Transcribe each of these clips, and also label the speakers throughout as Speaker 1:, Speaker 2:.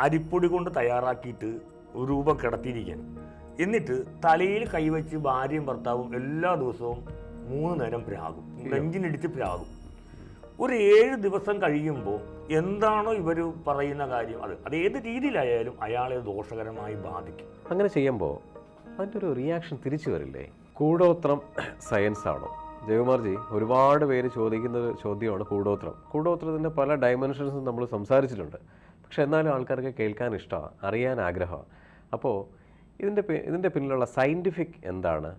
Speaker 1: അരിപ്പൊടി കൊണ്ട് തയ്യാറാക്കിയിട്ട് ഒരു രൂപം കിടത്തിയിരിക്കുകയാണ്. എന്നിട്ട് തലയിൽ കൈവച്ച് ഭാര്യയും ഭർത്താവും എല്ലാ ദിവസവും മൂന്ന് നേരം പ്രാകും നെഞ്ചിനിടിച്ച് പ്രാകും ഒരു ഏഴ് ദിവസം കഴിയുമ്പോൾ എന്താണോ ഇവർ പറയുന്ന കാര്യം അത് അത് ഏത് രീതിയിലായാലും അയാളെ ദോഷകരമായി ബാധിക്കും.
Speaker 2: അങ്ങനെ ചെയ്യുമ്പോൾ അതിന്റെ ഒരു റിയാക്ഷൻ തിരിച്ചു വരില്ലേ? കൂടോത്രം സയൻസ് ആണോ? ജയകുമാർജി ഒരുപാട് പേര് ചോദിക്കുന്ന ഒരു ചോദ്യമാണ് കൂടോത്രം. കൂടോത്രത്തിന്റെ പല ഡയമെൻഷൻസും നമ്മൾ സംസാരിച്ചിട്ടുണ്ട്. പക്ഷെ എന്നാലും ആൾക്കാർക്ക് കേൾക്കാൻ ഇഷ്ടമാണ് അറിയാൻ ആഗ്രഹമാണ്. അപ്പോൾ ഇതിന്റെ ഇതിന്റെ പിന്നിലുള്ള സയന്റിഫിക് എന്താണ്?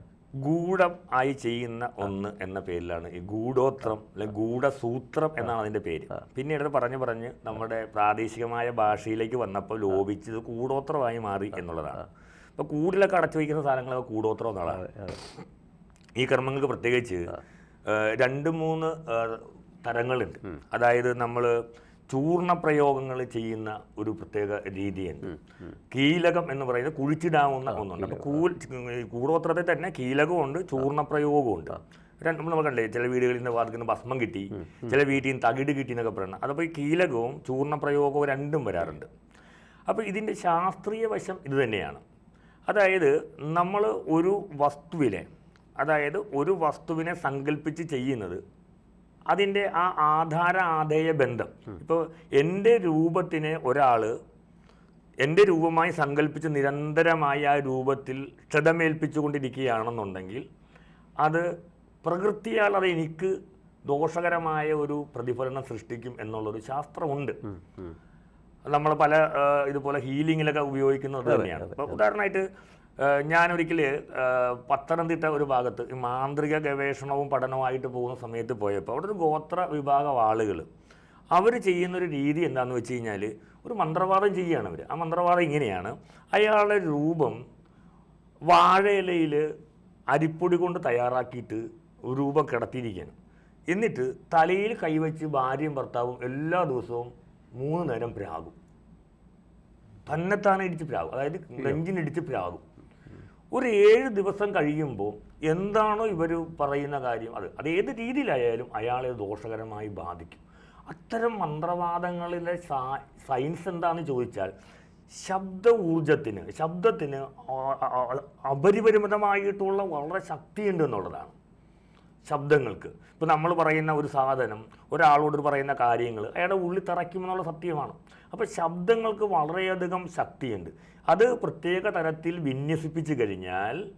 Speaker 1: ഗൂഢം ആയി ചെയ്യുന്ന ഒന്ന് എന്ന പേരിലാണ്. ഈ ഗൂഢോത്രം അല്ലെങ്കിൽ ഗൂഢസൂത്രം എന്നാണ് അതിന്റെ പേര്. പിന്നീട് പറഞ്ഞു പറഞ്ഞ് നമ്മുടെ പ്രാദേശികമായ ഭാഷയിലേക്ക് വന്നപ്പോൾ ലോപിച്ചത് കൂടോത്രമായി മാറി എന്നുള്ളതാണ്. ഇപ്പോൾ കൂടിലൊക്കെ അടച്ചു വയ്ക്കുന്ന സാധനങ്ങളൊക്കെ കൂടോത്രം എന്നുള്ളതാണ് ഈ കർമ്മങ്ങൾക്ക് പ്രത്യേകിച്ച് രണ്ട് മൂന്ന് തരങ്ങളുണ്ട്. അതായത് നമ്മൾ ചൂർണ പ്രയോഗങ്ങൾ ചെയ്യുന്ന ഒരു പ്രത്യേക രീതിയുണ്ട്. കീലകം എന്ന് പറയുന്നത് കുഴിച്ചിടാവുന്ന ഒന്നുണ്ട്. അപ്പോൾ കൂൽ കൂടോത്രത്തിൽ തന്നെ കീലകമുണ്ട് ചൂർണ പ്രയോഗമുണ്ട് രണ്ടും നമ്മൾ കണ്ടേ ചില വീടുകളിൽ നിന്ന് വാദിക്കുന്ന ഭസ്മം കിട്ടി ചില വീട്ടിൽ നിന്ന് തകിട് കിട്ടി എന്നൊക്കെ പറയണം അതപ്പോൾ ഈ കീലകവും ചൂർണ പ്രയോഗവും രണ്ടും വരാറുണ്ട്. അപ്പോൾ ഇതിന്റെ ശാസ്ത്രീയ വശം ഇത് തന്നെയാണ്. അതായത് നമ്മൾ ഒരു വസ്തുവിനെ അതായത് ഒരു വസ്തുവിനെ സങ്കല്പിച്ച് ചെയ്യുന്നത് അതിന്റെ ആ ആധാര ആധേയ ബന്ധം. ഇപ്പോൾ എന്റെ രൂപത്തിനെ ഒരാൾ എന്റെ രൂപമായി സങ്കല്പിച്ച് നിരന്തരമായി ആ രൂപത്തിൽ ക്ഷതമേൽപ്പിച്ചുകൊണ്ടിരിക്കുകയാണെന്നുണ്ടെങ്കിൽ അത് പ്രകൃതിയാൽ അത് എനിക്ക് ദോഷകരമായ ഒരു പ്രതിഫലനം സൃഷ്ടിക്കും എന്നുള്ളൊരു ശാസ്ത്രമുണ്ട്. നമ്മൾ പല ഇതുപോലെ ഹീലിങ്ങിലൊക്കെ ഉപയോഗിക്കുന്നത് തന്നെയാണ്. ഉദാഹരണമായിട്ട് ഞാനൊരിക്കൽ ഒരിക്കൽ പത്തനംതിട്ട ഒരു ഭാഗത്ത് ഈ മാന്ത്രിക ഗവേഷണവും പഠനവുമായിട്ട് പോകുന്ന സമയത്ത് പോയപ്പോൾ അവിടെ ഒരു ഗോത്ര വിഭാഗം ആളുകൾ അവർ ചെയ്യുന്നൊരു രീതി എന്താണെന്ന് വെച്ച് കഴിഞ്ഞാൽ ഒരു മന്ത്രവാദം ചെയ്യുകയാണ് അവർ ആ മന്ത്രവാദം ഇങ്ങനെയാണ്. അയാളുടെ രൂപം വാഴയിലയിൽ അരിപ്പൊടി കൊണ്ട് തയ്യാറാക്കിയിട്ട് രൂപം കിടത്തിയിരിക്കുകയാണ് എന്നിട്ട് തലയിൽ കൈവച്ച് ഭാര്യയും ഭർത്താവും എല്ലാ ദിവസവും മൂന്ന് നേരം പ്രാകും തന്നെത്താനെ ഇടിച്ച് പ്രാകും അതായത് നെഞ്ചിനിടിച്ച് പ്രാകും ഒരു ഏഴ് ദിവസം കഴിയുമ്പോൾ എന്താണോ ഇവർ പറയുന്ന കാര്യം അത് അത് ഏത് രീതിയിലായാലും അയാളെ ദോഷകരമായി ബാധിക്കും. അത്തരം മന്ത്രവാദങ്ങളിലെ സയൻസ് എന്താണെന്ന് ചോദിച്ചാൽ ശബ്ദ ഊർജത്തിന് ശബ്ദത്തിന് അപരിപരിമിതമായിട്ടുള്ള വളരെ ശക്തിയുണ്ട് എന്നുള്ളതാണ്. ശബ്ദങ്ങൾക്ക്. ഇപ്പോൾ നമ്മൾ പറയുന്ന ഒരു സാധനം ഒരാളോട് പറയുന്ന കാര്യങ്ങൾ അയാളുടെ ഉള്ളിൽ തറയ്ക്കുമെന്നുള്ള സത്യമാണ്. അപ്പോൾ ശബ്ദങ്ങൾക്ക് വളരെയധികം ശക്തിയുണ്ട്. അത് പ്രത്യേക തരത്തിൽ വിന്യസിപ്പിച്ച് കഴിഞ്ഞാൽ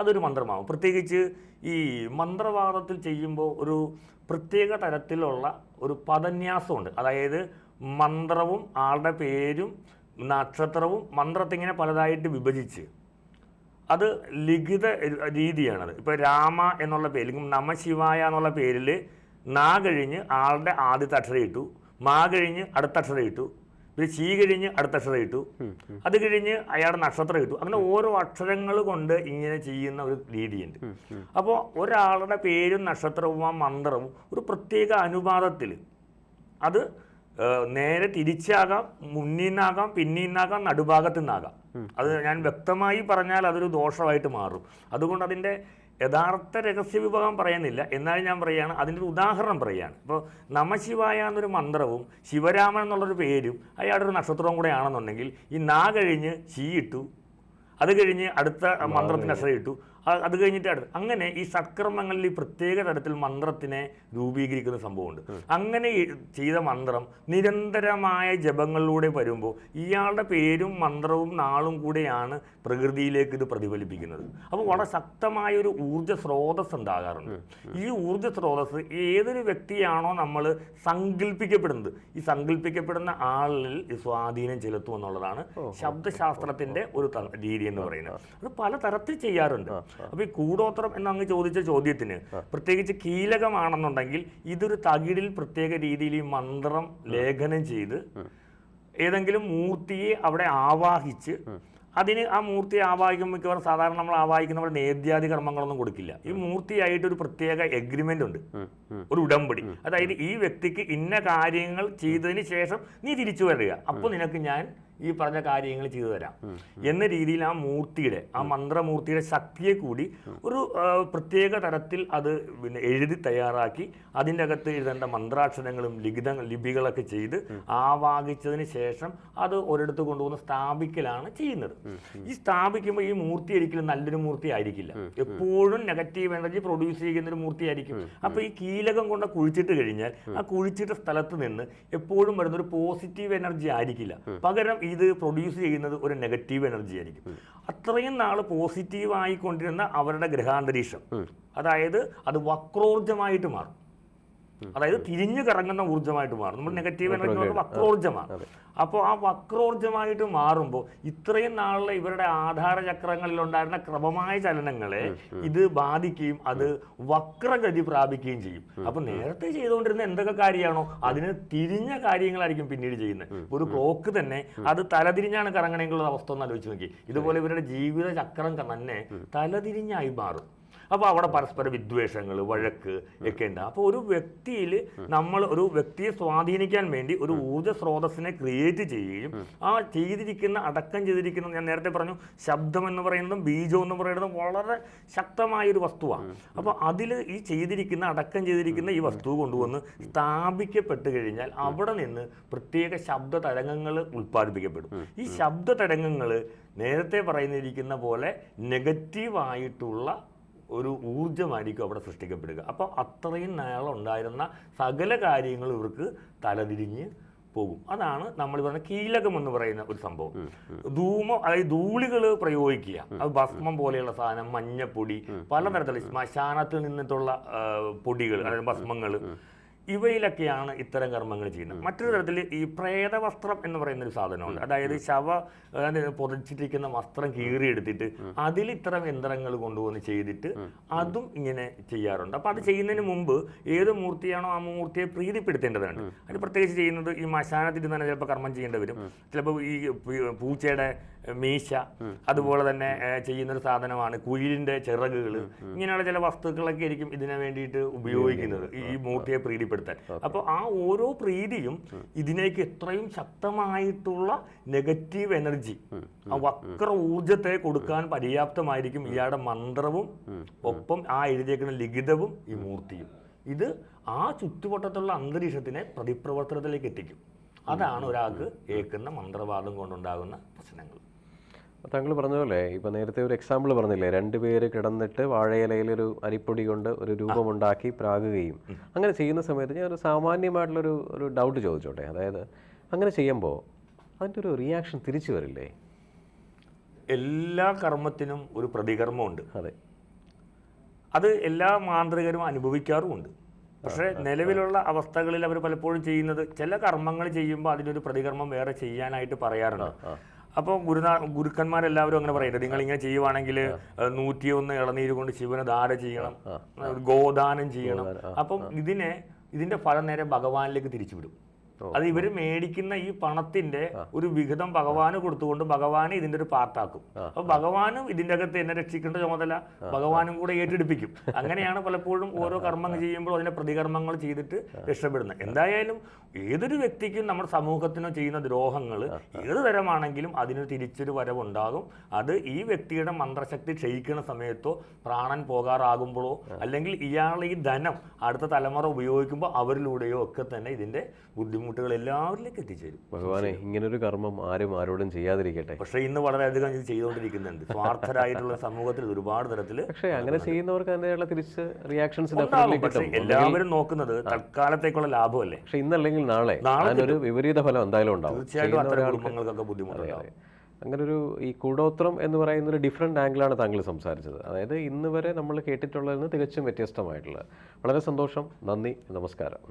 Speaker 1: അതൊരു മന്ത്രമാവും. പ്രത്യേകിച്ച് ഈ മന്ത്രവാദത്തിൽ ചെയ്യുമ്പോൾ ഒരു പ്രത്യേക തരത്തിലുള്ള ഒരു പദന്യാസമുണ്ട്. അതായത് മന്ത്രവും ആളുടെ പേരും നക്ഷത്രവും മന്ത്രത്തിങ്ങനെ പലതായിട്ട് വിഭജിച്ച് അത് ലിഖിത രീതിയാണത്. ഇപ്പോൾ രാമ എന്നുള്ള പേര് അല്ലെങ്കിൽ നമശിവായ എന്നുള്ള പേരിൽ നാ കഴിഞ്ഞ് ആളുടെ ആദ്യത്തെ അക്ഷരം ഇട്ടു. മാ കഴിഞ്ഞ് അടുത്ത അക്ഷരം ഇട്ടു. പിന്നെ ചീ കഴിഞ്ഞ് അടുത്ത അക്ഷരം ഇട്ടു. അത് കഴിഞ്ഞ് അയാളുടെ നക്ഷത്രം ഇട്ടു. അങ്ങനെ ഓരോ അക്ഷരങ്ങൾ കൊണ്ട് ഇങ്ങനെ ചെയ്യുന്ന ഒരു രീതിയുണ്ട്. അപ്പോൾ ഒരാളുടെ പേരും നക്ഷത്രവും ആ മന്ത്രവും ഒരു പ്രത്യേക അനുപാതത്തിൽ അത് നേരെ തിരിച്ചാകാം മുന്നിൽ നിന്നാകാം പിന്നിൽ നിന്നാകാം നടുഭാഗത്തു നിന്നാകാം അത് ഞാൻ വ്യക്തമായി പറഞ്ഞാൽ അതൊരു ദോഷമായിട്ട് മാറും. അതുകൊണ്ട് അതിന്റെ യഥാർത്ഥ രഹസ്യ വിഭാഗം പറയുന്നില്ല. എന്നാലും ഞാൻ പറയുകയാണ് അതിന്റെ ഒരു ഉദാഹരണം പറയുകയാണ്. ഇപ്പോൾ നമശിവായ എന്നൊരു മന്ത്രവും ശിവരാമൻ എന്നുള്ളൊരു പേരും അയാളുടെ ഒരു നക്ഷത്രവും കൂടെ ആണെന്നുണ്ടെങ്കിൽ ഈ നാ കഴിഞ്ഞ് ശീ ഇട്ടു അത് കഴിഞ്ഞ് അടുത്ത മന്ത്രത്തിന് അശ്രയിട്ടു ഇട്ടു അത് കഴിഞ്ഞിട്ട് അടുത്ത. അങ്ങനെ ഈ സത്കർമ്മങ്ങളിൽ ഈ പ്രത്യേക തരത്തിൽ മന്ത്രത്തിനെ രൂപീകരിക്കുന്ന സംഭവമുണ്ട്. അങ്ങനെ ചെയ്ത മന്ത്രം നിരന്തരമായ ജപങ്ങളിലൂടെ വരുമ്പോൾ ഇയാളുടെ പേരും മന്ത്രവും നാളും കൂടെയാണ് പ്രകൃതിയിലേക്ക് ഇത് പ്രതിഫലിപ്പിക്കുന്നത്. അപ്പോൾ വളരെ ശക്തമായ ഒരു ഊർജ സ്രോതസ് ഉണ്ടാകാറുണ്ട്. ഈ ഊർജ സ്രോതസ് ഏതൊരു വ്യക്തിയാണോ നമ്മൾ സങ്കല്പിക്കപ്പെടുന്നത്. ഈ സങ്കല്പിക്കപ്പെടുന്ന ആളിൽ സ്വാധീനം ചെലുത്തും എന്നുള്ളതാണ് ശബ്ദശാസ്ത്രത്തിന്റെ ഒരു രീതി എന്ന് പറയുന്നത്. അത് പല തരത്തിൽ ചെയ്യാറുണ്ട് അപ്പൊ ഈ കൂടോത്രം എന്ന് അങ്ങ് ചോദിച്ച ചോദ്യത്തിന് പ്രത്യേകിച്ച് കീലകമാണെന്നുണ്ടെങ്കിൽ ഇതൊരു തകിടിൽ പ്രത്യേക രീതിയിൽ ഈ മന്ത്രം ലേഖനം ചെയ്ത് ഏതെങ്കിലും മൂർത്തിയെ അവിടെ ആവാഹിച്ച് അതിന് ആ മൂർത്തിയെ ആവാഹിക്കുമ്പോൾ മിക്കവാറും സാധാരണ നമ്മൾ ആവാഹിക്കുന്ന നേദ്യാദി കർമ്മങ്ങളൊന്നും കൊടുക്കില്ല. ഈ മൂർത്തിയായിട്ട് ഒരു പ്രത്യേക എഗ്രിമെന്റ് ഉണ്ട്. ഒരു ഉടമ്പടി. അതായത് ഈ വ്യക്തിക്ക് ഇന്ന കാര്യങ്ങൾ ചെയ്തതിന് ശേഷം നീ തിരിച്ചു വരിക. അപ്പോൾ നിനക്ക് ഞാൻ ഈ പറഞ്ഞ കാര്യങ്ങൾ ചെയ്തു തരാം. എന്ന രീതിയിൽ ആ മൂർത്തിയുടെ ആ മന്ത്രമൂർത്തിയുടെ ശക്തിയെ കൂടി ഒരു പ്രത്യേക തരത്തിൽ അത് പിന്നെ എഴുതി തയ്യാറാക്കി അതിന്റെ അകത്ത് എഴുതേണ്ട മന്ത്രാക്ഷരങ്ങളും ലിഖിത ലിപികളൊക്കെ ചെയ്ത് ആവാഹിച്ചതിന് ശേഷം അത് ഒരിടത്ത് കൊണ്ടുവന്ന് സ്ഥാപിക്കലാണ് ചെയ്യുന്നത്. ഈ സ്ഥാപിക്കുമ്പോൾ ഈ മൂർത്തി ഒരിക്കലും നല്ലൊരു മൂർത്തി ആയിരിക്കില്ല. എപ്പോഴും നെഗറ്റീവ് എനർജി പ്രൊഡ്യൂസ് ചെയ്യുന്ന ഒരു മൂർത്തി ആയിരിക്കും. അപ്പോൾ ഈ കീലകം കൊണ്ട് കുഴിച്ചിട്ട് കഴിഞ്ഞാൽ ആ കുഴിച്ചിട്ട സ്ഥലത്ത് നിന്ന് എപ്പോഴും വരുന്ന ഒരു പോസിറ്റീവ് എനർജി ആയിരിക്കില്ല. പകരം ഇത് പ്രൊഡ്യൂസ് ചെയ്യുന്നത് ഒരു നെഗറ്റീവ് എനർജി ആയിരിക്കും. അത്രയും നാൾ പോസിറ്റീവ് ആയിക്കൊണ്ടിരുന്ന അവരുടെ ഗ്രഹാന്തരീക്ഷം. അതായത് അത് വക്രോർജമായിട്ട് മാറും. അതായത് തിരിഞ്ഞു കറങ്ങുന്ന ഊർജമായിട്ട് മാറും. നമ്മൾ നെഗറ്റീവ് എനർജി എന്ന് പറഞ്ഞാൽ വക്രോർജമാണ്. അപ്പോൾ ആ വക്രോർജമായിട്ട് മാറുമ്പോൾ ഇത്രയും നാളിലെ ഇവരുടെ ആധാര ചക്രങ്ങളിൽ ഉണ്ടായിരുന്ന ക്രമമായ ചലനങ്ങളെ ഇത് ബാധിക്കുകയും അത് വക്രഗതി പ്രാപിക്കുകയും ചെയ്യും. അപ്പൊ നേരത്തെ ചെയ്തുകൊണ്ടിരുന്ന എന്തൊക്കെ കാര്യമാണോ അതിന് തിരിഞ്ഞ കാര്യങ്ങളായിരിക്കും പിന്നീട് ചെയ്യുന്നത്. ഒരു ക്ലോക്ക് തന്നെ അത് തലതിരിഞ്ഞാണ് കറങ്ങണമെങ്കിലുള്ള അവസ്ഥ ഒന്ന് ആലോചിച്ച് നോക്കി. ഇതുപോലെ ഇവരുടെ ജീവിത ചക്രം തന്നെ തലതിരിഞ്ഞായി മാറും. അപ്പോൾ അവിടെ പരസ്പര വിദ്വേഷങ്ങൾ വഴക്ക് ഒക്കെ ഉണ്ട്. അപ്പോൾ ഒരു വ്യക്തിയിൽ നമ്മൾ ഒരു വ്യക്തിയെ സ്വാധീനിക്കാൻ വേണ്ടി ഒരു ഊർജ സ്രോതസ്സിനെ ക്രിയേറ്റ് ചെയ്യുകയും ആ ചെയ്തിരിക്കുന്ന അടക്കം ചെയ്തിരിക്കുന്ന ഞാൻ നേരത്തെ പറഞ്ഞു ശബ്ദം എന്ന് പറയുന്നതും ബീജം എന്ന് പറയുന്നതും വളരെ ശക്തമായ ഒരു വസ്തുവാണ് അപ്പോൾ അതിൽ ഈ ചെയ്തിരിക്കുന്ന അടക്കം ചെയ്തിരിക്കുന്ന ഈ വസ്തു കൊണ്ടുവന്ന് സ്ഥാപിക്കപ്പെട്ട് കഴിഞ്ഞാൽ അവിടെ നിന്ന് പ്രത്യേക ശബ്ദ തരംഗങ്ങൾ ഉൽപ്പാദിപ്പിക്കപ്പെടും. ഈ ശബ്ദ തരംഗങ്ങൾ നേരത്തെ പറയുന്നിരിക്കുന്ന പോലെ നെഗറ്റീവായിട്ടുള്ള ഒരു ഊർജമായിരിക്കും അവിടെ സൃഷ്ടിക്കപ്പെടുക. അപ്പോൾ അത്രയും നാളെ ഉണ്ടായിരുന്ന സകല കാര്യങ്ങളും ഇവർക്ക് തലതിരിഞ്ഞ് പോകും. അതാണ് നമ്മൾ പറഞ്ഞ കീലകം എന്ന് പറയുന്ന ഒരു സംഭവം. ധൂമം അതായത് ധൂളികൾ പ്രയോഗിക്കുക. അത് ഭസ്മം പോലെയുള്ള സാധനം മഞ്ഞപ്പൊടി പലതരത്തിലുള്ള ശ്മശാനത്തിൽ നിന്നിട്ടുള്ള പൊടികൾ അതായത് ഭസ്മങ്ങൾ. ഇവയിലൊക്കെയാണ് ഇത്തരം കർമ്മങ്ങൾ ചെയ്യുന്നത്. മറ്റൊരു തരത്തിൽ ഈ പ്രേതവസ്ത്രം എന്ന് പറയുന്ന ഒരു സാധനമുണ്ട്. അതായത് ശവ പൊതിച്ചിട്ടിരിക്കുന്ന വസ്ത്രം കീറിയെടുത്തിട്ട് അതിൽ ഇത്തരം യന്ത്രങ്ങൾ കൊണ്ടുവന്ന് ചെയ്തിട്ട് അതും ഇങ്ങനെ ചെയ്യാറുണ്ട്. അപ്പോൾ അത് ചെയ്യുന്നതിന് മുമ്പ് ഏത് മൂർത്തിയാണോ ആ മൂർത്തിയെ പ്രീതിപ്പെടുത്തേണ്ടതുണ്ട്. അത് പ്രത്യേകിച്ച് ചെയ്യുന്നത് ഈ മശാനത്തിൽ തന്നെ ചിലപ്പോൾ കർമ്മം ചെയ്യേണ്ടി വരും. ചിലപ്പോൾ ഈ പൂച്ചയുടെ മീശ അതുപോലെ തന്നെ ചെയ്യുന്ന ഒരു സാധനമാണ് കുയിലിന്റെ ചിറകുകൾ ഇങ്ങനെയുള്ള ചില വസ്തുക്കളൊക്കെ ആയിരിക്കും ഇതിനു വേണ്ടിയിട്ട് ഉപയോഗിക്കുന്നത്. ഈ മൂർത്തിയെ പ്രീതിപ്പെടുത്താൻ അപ്പോൾ ആ ഓരോ പ്രീതിയും ഇതിനേക്ക് എത്രയും ശക്തമായിട്ടുള്ള നെഗറ്റീവ് എനർജി ആ വക്ര ഊർജത്തെ കൊടുക്കാൻ പര്യാപ്തമായിരിക്കും ഇയാളുടെ മന്ത്രവും ഒപ്പം ആ എഴുതിയേക്കുന്ന ലിഖിതവും ഈ മൂർത്തിയും. ഇത് ആ ചുറ്റുവട്ടത്തുള്ള അന്തരീക്ഷത്തിനെ പ്രതിപ്രവർത്തനത്തിലേക്ക് എത്തിക്കും. അതാണ് ഒരാൾക്ക് ഏക്കുന്ന മന്ത്രവാദം കൊണ്ടുണ്ടാകുന്ന പ്രശ്നങ്ങൾ.
Speaker 2: താങ്കൾ പറഞ്ഞ പോലെ ഇപ്പൊ നേരത്തെ ഒരു എക്സാമ്പിൾ പറഞ്ഞില്ലേ രണ്ടുപേര് കിടന്നിട്ട് വാഴയിലയിൽ ഒരു അരിപ്പൊടി കൊണ്ട് ഒരു രൂപമുണ്ടാക്കി പ്രാകുകയും. അങ്ങനെ ചെയ്യുന്ന സമയത്ത് ഞാൻ ഒരു സാമാന്യമായിട്ടുള്ളൊരു ഒരു ഡൗട്ട് ചോദിച്ചോട്ടെ. അതായത് അങ്ങനെ ചെയ്യുമ്പോൾ അതിന്റെ ഒരു റിയാക്ഷൻ തിരിച്ചു വരില്ലേ?
Speaker 1: എല്ലാ കർമ്മത്തിനും ഒരു പ്രതികർമ്മമുണ്ട്.
Speaker 2: അതെ.
Speaker 1: അത് എല്ലാ മാന്ത്രികരും അനുഭവിക്കാറുമുണ്ട്. പക്ഷേ നിലവിലുള്ള അവസ്ഥകളിൽ അവർ പലപ്പോഴും ചെയ്യുന്നത് ചില കർമ്മങ്ങൾ ചെയ്യുമ്പോൾ അതിനൊരു പ്രതികർമ്മം വേറെ ചെയ്യാനായിട്ട് പറയാറുണ്ട്. അപ്പോൾ ഗുരുനാ ഗുരുക്കന്മാരെല്ലാവരും അങ്ങനെ പറയട്ടെ. നിങ്ങൾ ഇങ്ങനെ ചെയ്യുവാണെങ്കിൽ നൂറ്റിയൊന്ന് ഇളനീര് കൊണ്ട് ശിവന് ധാര ചെയ്യണം. ഗോദാനം ചെയ്യണം. അപ്പം ഇതിനെ ഇതിന്റെ ഫലം നേരെ ഭഗവാനിലേക്ക് തിരിച്ചുവിടും. അത് ഇവർ മേടിക്കുന്ന ഈ പണത്തിന്റെ ഒരു വിഹിതം ഭഗവാന് കൊടുത്തുകൊണ്ട് ഭഗവാനെ ഇതിന്റെ ഒരു പാർട്ടാക്കും. അപ്പൊ ഭഗവാനും ഇതിന്റെ അകത്ത് എന്നെ രക്ഷിക്കേണ്ട ചുമതല ഭഗവാനും കൂടെ ഏറ്റെടുപ്പിക്കും. അങ്ങനെയാണ് പലപ്പോഴും ഓരോ കർമ്മങ്ങൾ ചെയ്യുമ്പോൾ അതിന്റെ പ്രതികർമ്മങ്ങൾ ചെയ്തിട്ട് രക്ഷപ്പെടുന്നത്. എന്തായാലും ഏതൊരു വ്യക്തിക്കും നമ്മുടെ സമൂഹത്തിനോ ചെയ്യുന്ന ദ്രോഹങ്ങൾ ഏത് തരമാണെങ്കിലും അതിന് തിരിച്ചൊരു വരവുണ്ടാകും. അത് ഈ വ്യക്തിയുടെ മന്ത്രശക്തി ക്ഷയിക്കുന്ന സമയത്തോ പ്രാണൻ പോകാറാകുമ്പോഴോ അല്ലെങ്കിൽ ഇയാൾ ഈ ധനം അടുത്ത തലമുറ ഉപയോഗിക്കുമ്പോൾ അവരിലൂടെയോ ഒക്കെ തന്നെ ഇതിന്റെ ബുദ്ധിമുട്ടുകൾ എല്ലാവരിലേക്ക് എത്തിച്ചേരും.
Speaker 2: ഭഗവാനെ ഇങ്ങനൊരു കർമ്മം ആരും ആരോടും ചെയ്യാതിരിക്കട്ടെ.
Speaker 1: പക്ഷേ ഇന്ന് വളരെയധികം ഇത് ചെയ്തുകൊണ്ടിരിക്കുന്നുണ്ട്. സ്വാർത്ഥരായിട്ടുള്ള സമൂഹത്തിൽ ഒരുപാട് തരത്തിൽ
Speaker 2: പക്ഷേ അങ്ങനെ ചെയ്യുന്നവർക്ക് അതിന്റെയുള്ള തിരിച്ച് റിയാക്ഷൻസ്
Speaker 1: എല്ലാവരും നോക്കുന്നത് തൽക്കാലത്തേക്കുള്ള ലാഭമല്ലേ?
Speaker 2: പക്ഷേ ഇന്നല്ലെങ്കിൽ നാളെ
Speaker 1: നാളെ
Speaker 2: അതിനൊരു വിപരീത ഫലം എന്തായാലും ഉണ്ടാവും.
Speaker 1: തീർച്ചയായിട്ടും അത്തരം കുടുംബങ്ങൾക്കൊക്കെ ബുദ്ധിമുട്ടുണ്ടാവും.
Speaker 2: അങ്ങനെ ഒരു ഈ കൂടോത്രം എന്ന് പറയുന്ന ഒരു ഡിഫറെന്റ് ആംഗിളാണ് താങ്കൾ സംസാരിച്ചത്. അതായത് ഇന്ന് വരെ നമ്മൾ കേട്ടിട്ടുള്ളതിൽ നിന്ന് തികച്ചും വ്യത്യസ്തമായിട്ടുള്ളത് വളരെ സന്തോഷം. നന്ദി. നമസ്കാരം.